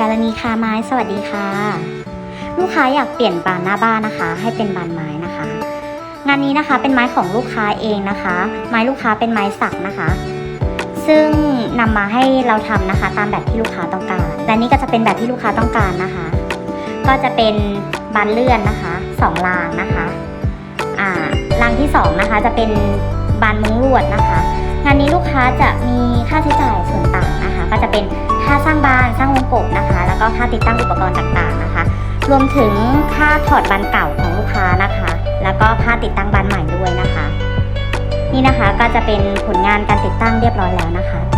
การณีคาไม้สวัสดีค่ะ ลูกค้าอยากเปลี่ยนบานหน้าบ้านนะคะ ให้เป็นบานไม้นะคะ งานนี้นะคะเป็นไม้ของลูกค้าเองนะคะ ไม้ลูกค้าเป็นไม้สักนะคะ ซึ่งนำมาให้เราทำนะคะ ตามแบบที่ลูกค้าต้องการและนี่ก็จะเป็นแบบที่ลูกค้าต้องการนะคะ ก็จะเป็นบานเลื่อนนะคะสองรางนะคะอ่ารางที่สองนะคะจะเป็นบานมุ้งลวดนะคะ งานนี้ลูกค้าจะมีค่าใช้จ่ายส่วนต่างนะคะ ก็จะเป็นค่าสร้างบานสร้างวงกบนะคะ ค่าติดตั้งอุปกรณ์ต่างๆนะคะ รวมถึงค่าถอดบานเก่าของลูกค้านะคะ แล้วก็ค่าติดตั้งบานใหม่ด้วยนะคะ นี่นะคะก็จะเป็นผลงานการติดตั้งเรียบร้อยแล้วนะคะถูกใจลูกค้ามากๆเลยค่ะ